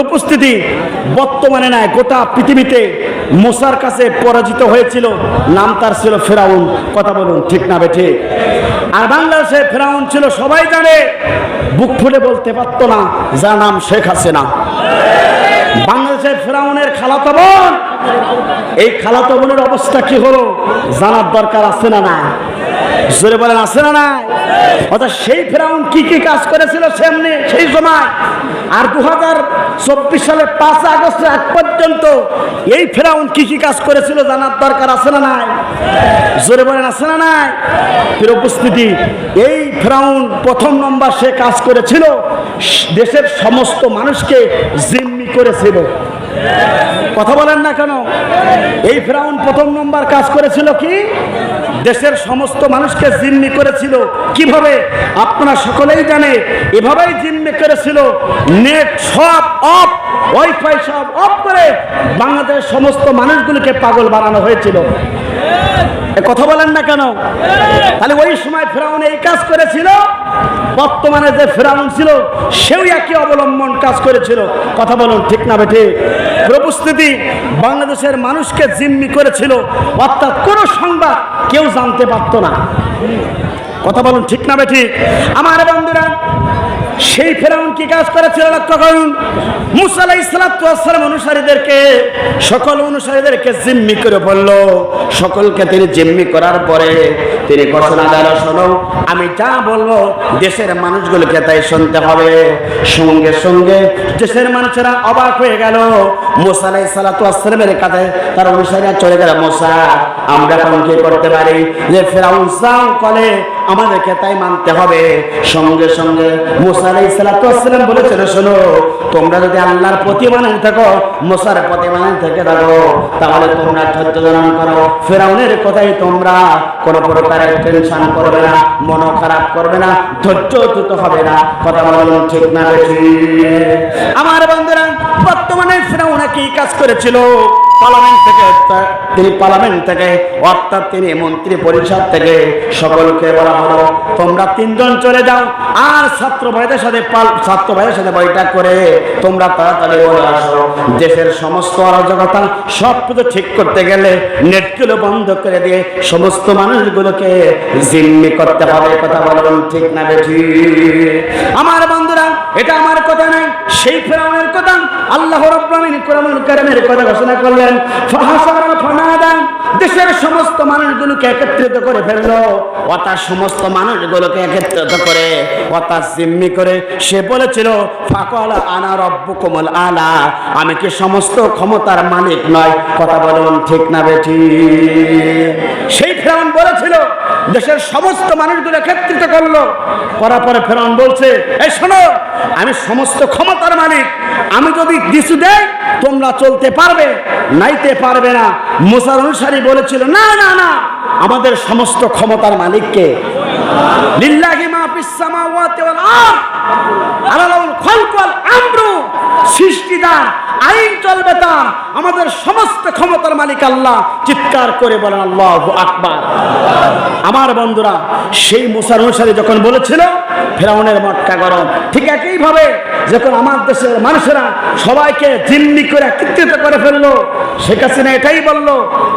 উপস্থিতি বর্তমানে নয় গোটা পৃথিবীতে মোসার কাছে পরাজিত হয়েছিল, নাম তার ছিল ফেরাউন। কথা বলুন, ঠিক না বেঠে? আর বাংলাদেশে ফেরাউন ছিল, সবাই জানে, বুক ফুলে বলতে পারতো না, যার নাম শেখ হাসিনা। বাংলাদেশের ফেরাউনের খালাতো বোন, এই খালাতো বোনের অবস্থা কি হলো, জানার দরকার আছে না না জোরে বলেন, আছে না না অর্থাৎ সেই ফেরাউন কি কি কাজ করেছিল সেমনি সেই সময়? আর দু হাজার চব্বিশ সালের পাঁচ আগস্ট আগ পর্যন্ত এই ফেরাউন কি কি কাজ করেছিল জানার দরকার আছে না নাই? জোরে বলেন, আছে না নাই? ফির উপস্থিতি, এই ফেরাউন প্রথম নম্বর সে কাজ করেছিল, দেশের সমস্ত মানুষকে জিম্মি করেছিল। কথা বলেন না কেন? এই ফ্রাউন প্রথম নম্বর কাজ করেছিল কি? দেশের সমস্ত মানুষকে জিম্মি করেছিল। কীভাবে? আপনারা সকলেই জানে, এভাবেই জিম্মি করেছিল। নেট সব অফ ওয়াইফাই সব অফ করে বাংলাদেশের সমস্ত মানুষগুলোকে পাগল বানানো হয়েছিল। কথা বলেন না কেন? তাহলে ওই সময় ফেরাউন এই কাজ করেছিল? বর্তমানে যে ফেরাউন ছিল, সেও একই অবলম্বন কাজ করেছিল। কথা বলুন ঠিক না বেঠে? প্রস্তুতি বাংলাদেশের মানুষকে জিম্মি করেছিল। অর্থাৎ কোনো সংবাদ কেউ জানতে পারতো না। কথা বলুন ঠিক না বেঠি? আমার বন্ধুরা সেই ফেরাউন কি কাজ করেছিল লক্ষ্য করুন। মুসা আলাই সালাম অনুসারীদেরকে, সকল অনুসারীদেরকে জিম্মি করে বলল, সকলকে তিনি জিম্মি করার পরে তিনি ঘোষণা দিল শোনো, আমি যা বলব দেশের মানুষগুলোকে তাই শুনতে হবে। সঙ্গে সঙ্গে দেশের মানুষেরা অবাক হয়ে গেল। মুসা আলাই সালামের কাছে তার অনুসারীরা চলে গেল, মোসা, আমরা এখন কি করতে পারি? যে ফেরাউন সাও কলে, আমাদেরকে তাই মানতে হবে। সঙ্গে সঙ্গে মুসা আলাই সালাম বলেছিল, শোনো, তোমরা যদি আল্লাহর প্রতি মানে থাকো, মুসার প্রতি মানে থেকে থাকো। তাহলে তোমরা ধৈর্য ধারণ করো। ফেরাউনের কথাই তোমরা কোনো প্রকারের টেনশন করবে না মন খারাপ করবে না, ধৈর্য দ্রুত হবে না। কথা বলুন ঠিক না বেশি আমার বন্ধুরা, বর্তমানে ফেরাউনা কি কাজ করেছিল? পার্লামেন্ট থেকে তিনি পার্লামেন্ট থেকে, অর্থাৎ তিনি মন্ত্রী পরিষদ থেকে সকলকে বলা হলো, তোমরা তিনজন চলে যাও আর ছাত্র ভাইদের সাথে ছাত্র ভাইদের সাথে বৈঠক করে তোমরা তাড়াতাড়ি বলে আসো। দেশের সমস্ত অরাজকতা সব কিছু ঠিক করতে গেলে নেটগুলো বন্ধ করে দিয়ে সমস্ত মানুষগুলোকে জিম্মি করতে হবে। কথা বলুন, ঠিক না বেঠি আমার বন্ধুরা, এটা আমার কথা নয়, সেই ফেরাউনের কথা। আল্লাহ রব্বামিন কোরআনুল কারীমের কথা ঘোষণা করলেন ফানাদা, দেশের সমস্ত মানুষগুলোকে একত্রিত করে ফেলল। অর্থাৎ সমস্ত মানুষগুলোকে একত্রিত করে অর্থাৎ জিম্মি করে সে বলেছিল, ফাকলা আনা রব্বুকুমুল আলা। আমি কি সমস্ত ক্ষমতার মালিক নয়? কথা বলুন ঠিক না বেঠি। সেই ফেরাউন বলেছিল, দেশের সমস্ত মানুষগুলো একত্রিত করল। করার পরে ফেরাউন বলছে, এই শোনো, আমি সমস্ত ক্ষমতার মালিক। আমি যদি দিশু দেয়, তোমরা চলতে পারবে, নাইতে পারবে না। মুসার অনুসারী বলেছিল, না না না, আমাদের সমস্ত ক্ষমতার মালিককে লিল্লাহি মা ফিস সামাওয়াতি ওয়াল আরদ আলালাহুল খালকু ওয়াল আইন চলবে তার। আমাদের সমস্ত ক্ষমতার মালিক আল্লাহ। চিৎকার করে বলেন, আল্লাহু আকবার। আমার বন্ধুরা, সেই মুসার অনুসারী যখন বলেছিল, ফেরাউনের মটকা গরম। ঠিক একইভাবে যখন আমার দেশের মানুষেরা সবাইকে জিম্মি করে একত্রিত করে ফেলল, শেখ হাসিনা এটাই বলল,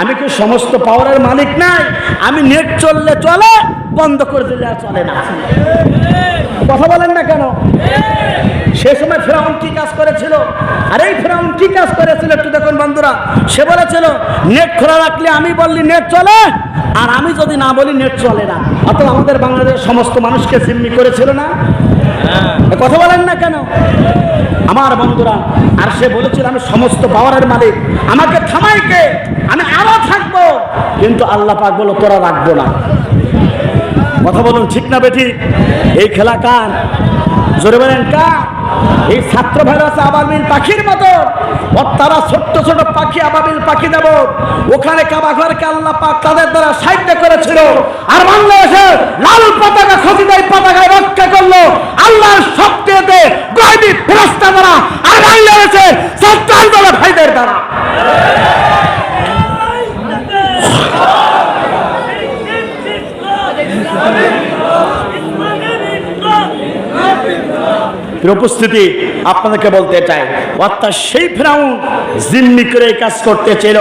আমি কি সমস্ত পাওয়ারের মালিক নাই? আমি নেট চললে চলে, বন্ধ করে দিলে আর চলে না। কথা বলেন না কেন? সে সময় ফেরাউন কি কাজ করেছিল? আর এই ফেরাউন কি কাজ করেছিল একটু দেখুন বন্ধুরা। সে বলেছিল, নেট খোলা রাখলে আমি বললি নেট চলে, আর আমি যদি না বলি নেট চলে না। অর্থাৎ আমাদের বাংলাদেশের সমস্ত মানুষকে জিম্মি করেছিল না? কথা বলেন না কেন? আমার বন্ধুরা, আর সে বলেছিল, আমি সমস্ত পাওয়ারের মালিক। আমাকে থামাই কে? আমি আরও থাকব। কিন্তু আল্লাহ পাক বলো তোরা রাখব না। কথা বলুন ঠিক না বেঠি এই খেলা কার? জোরে বলেন কার? এই ছাত্র ভাইরাস আবাবিল পাখির মতো। তারা ছোট্ট ছোট পাখি আবাবিল পাখি দেব। ওখানে কাবাঘরকে আল্লাহ পাক তাদের দ্বারা সাহায্য করেছিল। আর বাংলাদেশে লাল পতাকা খসিদাই পতাকায় রক্ষা করল আল্লাহর সবচেয়ে গয়বি ফেরস্তা দ্বারা। আর বাংলাদেশে সত্তর দলের ভাইদের দ্বারা। উপস্থিতি আপনাদেরকে বলতে চাই। অর্থাৎ সেই ফ্রাউন জিম্মি করে কাজ করতে ছিল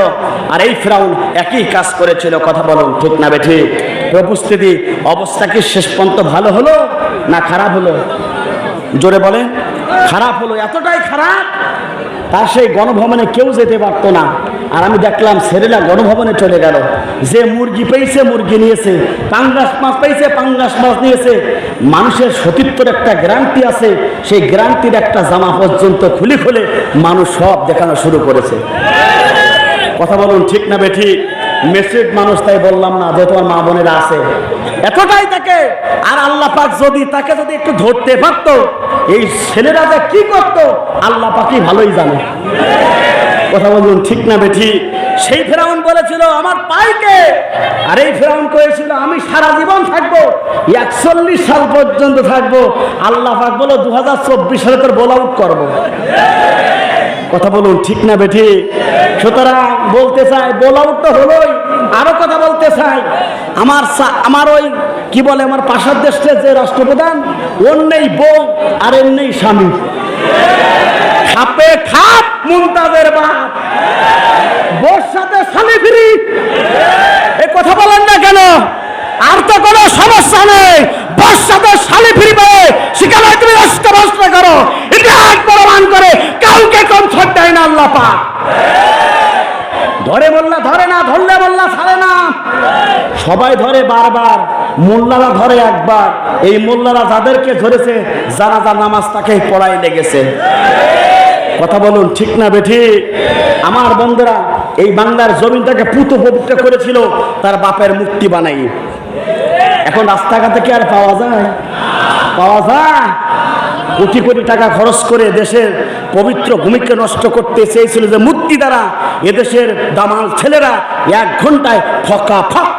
আর এই ফ্রাউন একই কাজ করেছিল, কথা বলুন ঠিক না বেঠি? উপস্থিতি অবস্থা কি শেষ পর্যন্ত ভালো হলো না খারাপ হলো? জোরে বলেন। খারাপ হলো, এতটাই খারাপ, তার সেই গণভবনে কেউ যেতে পারতো না। আর আমি দেখলাম ছেলেরা গণভবনে চলে গেল। যে মুরগি পেয়েছে, মুরগি নিয়েছে, পাঙ্গাস মাছ পেয়েছে, পাঙ্গাস মাছ নিয়েছে। মানুষের সতীত্বর একটা গ্যারান্টি আছে, সেই গ্যারান্টির একটা জামা পর্যন্ত খুলে খুলে মানুষ সব দেখানো শুরু করেছে। কথা বলুন ঠিক না বেঠি মেসেজ মানুষ তাই বললাম না যে তোমার মা বোনেরা আছে। এতটাই তাকে। আর আল্লাহ পাক যদি তাকে যদি একটু ধরতে পারতো, এই ছেলেরা যে কি করতো, আল্লাহ পাকই ভালোই জানে। কথা বলুন, ঠিক না বেঠি? সেই ফেরাউন বলেছিল, আমার পাইকে আর এই ফেরাউন করেছিল আমি সারা জীবন থাকব, একচল্লিশ সাল পর্যন্ত থাকব। আল্লাহ পাক বলো দু হাজার চব্বিশ সালে তোর বোল আউট করব। কথা বলুন, ঠিক না বেঠি? সুতরাং বলতে চাই, বোল আউট তো হলোই, আরও কথা বলতে চাই। আমার আমার ওই, কি বলে, আমার পাশের দেশের যে রাষ্ট্রপ্রধান নেই বউ আর নেই স্বামী। খাপে খাপ, মুমতাজের বাপ। বোর সাথে স্বামী ফিরি। এ কথা বলেন না কেন? আর তো কোনো সমস্যা নেই। বোর সাথে স্বামী ফিরবে। সেখানে তুমি রাষ্ট্র করো। ইতিহাস প্রমাণ করে কাউকে কম ছট দেয় না আল্লাহ পাক। ধরে মোল্লা ধরে না, ধরলে মোল্লা ছাড়ে না। সবাই ধরে বারবার, মোল্লারা ধরে একবার। এই মোল্লারা যাদেরকে ধরেছে জানাজা নামাজ তাকে পড়াই লেগেছে। কথা বলুন, ঠিক না বেঠি? আমার বন্ধুরা, এই বাংলার জমিনটাকে পুত পবিত্র করেছিল, তার বাপের মুক্তি বানাই। এখন রাস্তাঘাটে কি আর পাওয়া যায়? পাওয়া যায়? কোটি কোটি টাকা খরচ করে দেশের পবিত্র ভূমিকে নষ্ট করতে চেয়েছিল যে মূর্তি দ্বারা এদেশের দামাল ছেলেরা এক ঘন্টায় ফকা ফক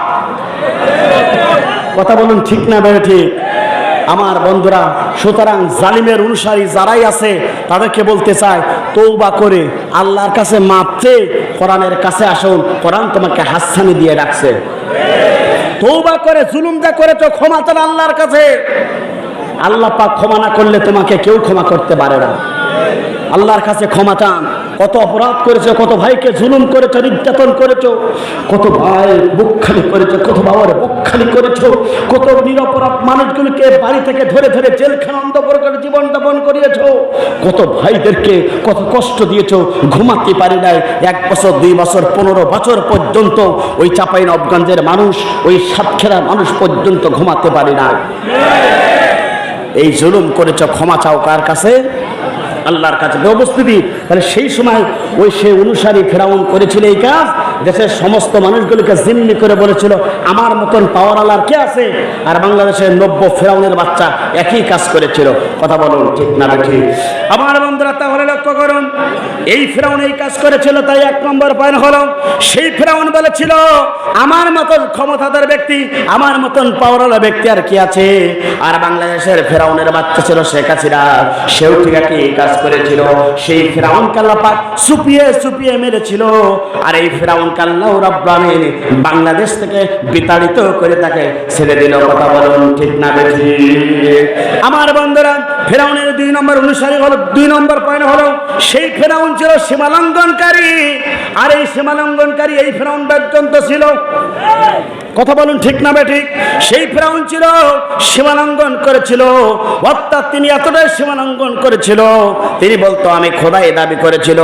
কথা বলুন ঠিক না বেড়ে ঠিক? আমার বন্ধুরা, সুতরাং জালিমের অনুসারী যারাই আছে, তাদেরকে বলতে চায় তৌবা করে আল্লাহর কাছে মাপতে কোরআনের কাছে আসুন, কোরআন তোমাকে হাসানি দিয়ে রাখছে। তৌবা করে, জুলুম যা করেছ, ক্ষমা তো আল্লাহর কাছে। আল্লাহ পাক ক্ষমা না করলে তোমাকে কেউ ক্ষমা করতে পারে না। আল্লাহর কাছে ক্ষমা চান। কত অপরাধ করেছ, কত ভাইকে জুলুম করেছ, নির্যাতন করেছ, কত ভাই বুক খালি করেছ, কত বাবার বুক খালি করেছ, কত নিরপরাধ মানুষগুলোকে বাড়ি থেকে ধরে ধরে জেলখানা অন্তপর করে জীবন যাপন করিয়েছো, কত ভাইদেরকে কত কষ্ট দিয়েছ, ঘুমাতে পারি নাই, এক বছর, দুই বছর, পনেরো বছর পর্যন্ত ওই চাপাই নবগঞ্জের মানুষ, ওই সাতক্ষীরা মানুষ পর্যন্ত ঘুমাতে পারি না এই জুলুম করেছ, ক্ষমা চাও কার কাছে? আল্লাহর কাছে ব্যবস্থিতি। তাহলে সেই সময় ওই সে অনুসারী ফেরাউন করেছিল এই কাজ দেশের সমস্ত মানুষগুলোকে জিম্মি করে বলেছিল, আমার মতন পাওয়ার আল্লাহর কে আছে? আর বাংলাদেশের নব্য ফেরাউনের বাচ্চা একই কাজ করেছিল। কথা বলুন, ঠিক না ঠিক আমার বন্ধুরা, তাহলে লক্ষ্য করুন, এই ফেরাউন এই কাজ করেছিল, তাই এক নম্বর পয়েন্ট হলো, সেই ফেরাউন বলেছিল, আমার মতন ক্ষমতাদার ব্যক্তি, আমার মতন পাওয়ারওয়ালা ব্যক্তি আর কি আছে? আর বাংলাদেশের ফেরাউনের বাচ্চা ছিল শেখ হাসিনা। সেও ঠিক একই কাজ করেছিল। সেই ফেরাউন কাল্লাপাক সুপিয়ে সুপিয়ে মেরেছিল। আর এই ফেরাউন কাল্লাহ রাব্বামিন বাংলাদেশ থেকে বিতাড়িত করে তাকে ছেড়ে দিল কথা বলুন ঠিক না বেশি আমার বন্ধুরা ফেরাউনের দুই নম্বর অনুসারী হলো, দুই নম্বর পয়েন্ট হলো, সেই ফেরাউন ছিল সীমালঙ্ঘনকারী। আর এই সীমালঙ্ঘনকারী এই ফেরাউন পর্যন্ত ছিল। কথা বলুন ঠিক না ঠিক? সেই ফেরাউন ছিল সীমালঙ্ঘন করেছিল। অর্থাৎ তিনি এতটাই সীমালঙ্ঘন করেছিল, তিনি বলতো, আমি খোদাই দাবি করেছিল।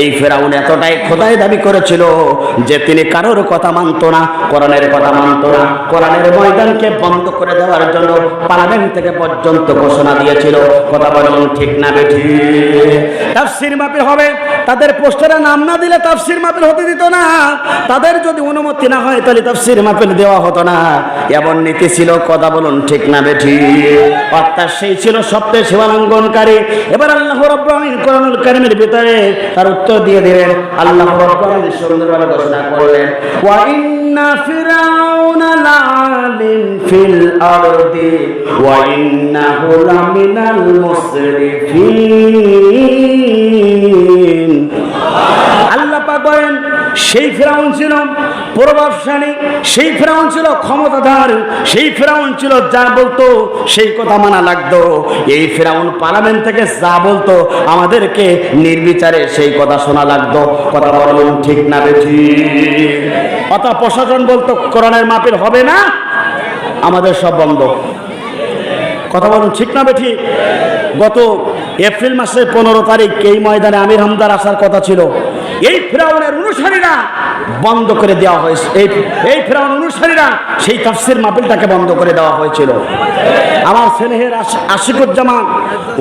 এই ফেরাউন এতটাই খোদাই দাবি করেছিল যে তিনি কারোর কথা মানতো না, কোরআনের কথা মানতো না। কোরআনের ময়দানকে বন্ধ করে দেওয়ার জন্য পার্লামেন্ট থেকে পর্যন্ত ঘোষণা দিয়েছিল। কথা বলুন ঠিক না বেঠি তাফসির মাপিল হবে। তাদের পোস্টারে নাম না দিলে তাফসির মাপিল হতে দিত না। তাদের যদি অনুমতি না হয়, তাহলে তাফসির মাপিল দেওয়া হতো না। এমন নীতি ছিল, কথা বলুন ঠিক না বেঠি অর্থাৎ সেই ছিল সবচেয়ে সীমালঙ্ঘনকারী এবার আল্লাহ রব্বুল কোরআনুল কারীমের ভিতরে তার উত্তর দিয়ে দিলেন। আল্লাহ রব্বুল সুন্দরভাবে ঘোষণা করলেন সেই ফেরাউন ছিল প্রভাবশালী, সেই ফেরাউন ছিল ক্ষমতাধর, সেই ফেরাউন ছিল যা বলতো সেই কথা মানা লাগতো। এই ফেরাউন পার্লামেন্ট থেকে যা বলতো আমাদেরকে নির্বিচারে সেই কথা শোনা লাগতো। কথা বলুন ঠিক না বেঠি অত প্রশাসন বলতো, কোরআনের মাপের হবে না, আমাদের সব বন্ধ। কথা বলুন, ঠিক না বেঠি? গত এপ্রিল মাসের পনেরো তারিখ এই ময়দানে আমির হামদার আসার কথা ছিল। এই ফেরাউনের অনুসারীরা বন্ধ করে দেওয়া হয়েছে। এই এই ফেরাউন অনুসারীরা সেই তাফসির মাহফিলটাকে বন্ধ করে দেওয়া হয়েছিল। আমার স্নেহের আশি- আশিকুজ্জামান,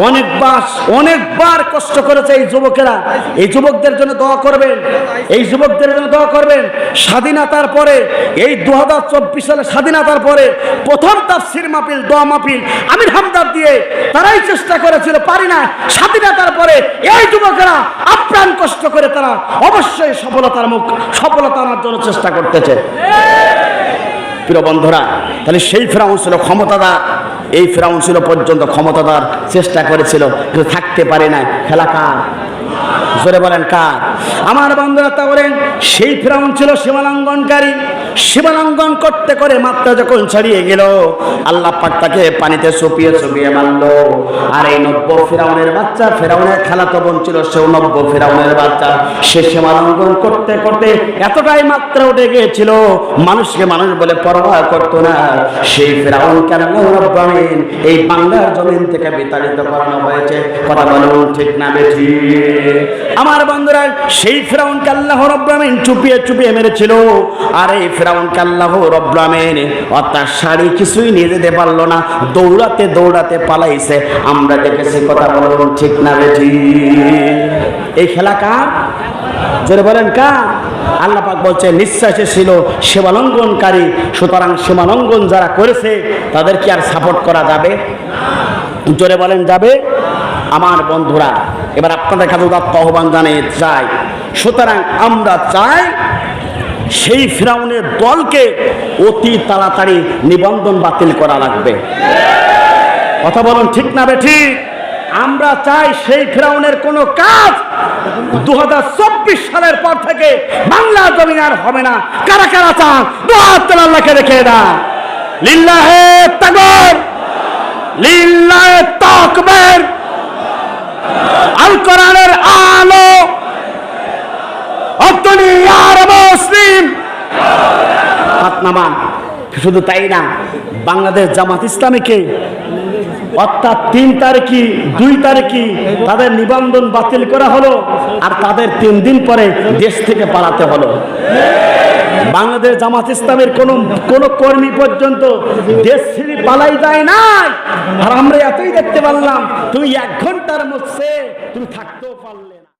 অনেকবার অনেকবার কষ্ট করেছে এই যুবকেরা। এই যুবকদের জন্য দোয়া করবেন। এই যুবকদের জন্য দোয়া করবেন। স্বাধীনতার পরে, এই দু হাজার চব্বিশ সালে স্বাধীনতার পরে প্রথম তাফসির মাহফিল, দোয়া মাহফিল আমির হামদার দিয়ে তারাই চেষ্টা করেছিল, পারি না স্বাধীনতার পরে এই যুবকেরা আপ্রাণ কষ্ট করে তারা অবশ্যই সফলতার মুখ সফলতা আনার জন্য চেষ্টা করতেছে। প্রিয় বন্ধুরা, তাহলে সেই ফেরাউন ছিল ক্ষমতাদার। এই ফেরাউন ছিল পর্যন্ত ক্ষমতাদার, চেষ্টা করেছিল, কিন্তু থাকতে পারে না খেলা কার জোরে বলেন কার? আমার বন্ধুরা তা বলেন, সেই ফেরাউন ছিল সীমালঙ্ঘনকারী। সীমালঙ্ঘন করতে করে মাত্রা যখন ছাড়িয়ে গেল, আল্লাহ পাক তাকে পানিতে চুপিয়ে চুপিয়ে মারলো। আর এই নব্য ফেরাউনের বাচ্চা, ফেরাউনের খেলাতো বোন ছিল, সেও নব্য ফেরাউনের বাচ্চা। সে সীমালঙ্ঘন করতে করতে এতটাই মাত্রা উঠে গিয়েছিল, মানুষকে মানুষ বলে পরোয়া করতো না। সেই ফেরাউন কেন রব্বামিন এই বাংলার জমিন থেকে বিতাড়িত করানো হয়েছে। কথা বলুন ঠিক না বেঠি আমার বন্ধুরা, সেই ফেরাউনকে আল্লাহ রব্বামিন চুপিয়ে চুপিয়ে মেরেছিল। আর এই ফেরাউনকে আল্লাহ রব্বামিন অর্থাৎ শাড়ি কিছুই নিয়ে যেতে পারল না, দৌড়াতে দৌড়াতে পালাইছে। আমরা দেখেছি কথা বলুন ঠিক না বেঠি। এই খেলা কার? জোরে বলেন কা আল্লাহ পাক বলছে, নিঃশ্বাসে ছিল সীমালঙ্ঘনকারী সুতরাং সীমালঙ্ঘন যারা করেছে তাদেরকে আর সাপোর্ট করা যাবে? জোরে বলেন যাবে? আমার বন্ধুরা, এবার আপনাদের কাছে উদাত্ত আহ্বান জানিয়ে চাই। সুতরাং আমরা চাই সেই ফিরাউনের দলকে অতি তাড়াতাড়ি নিবন্ধন বাতিল করা লাগবে। কথা বলুন ঠিক না বেঠি আমরা চাই সেই ফেরাউনের কোনো কাজ দু হাজার চব্বিশ সালের পর থেকে বাংলা জমিন আর হবে না। কারা কারা চান? দু হাত আল্লাহকে রেখে দেন। লিল্লাহে তাগর লিল্লাহে তাকবীর। আল কোরআনের আলো। মুসলিম। হাত শুধু তাই না, বাংলাদেশ জামাত ইসলামীকে অর্থাৎ তিন তারিখই, দুই তারিখই তাদের নিবন্ধন বাতিল করা হলো আর তাদের তিন দিন পরে দেশ থেকে পালাতে হলো। বাংলাদেশ জামাত ইসলামের কোন কোন কর্মী পর্যন্ত দেশ ছেড়ে পালাই যায় নাই। আর আমরা এতই দেখতে পারলাম, তুমি এক ঘণ্টার মধ্যে তুমি থাকতেও পারলে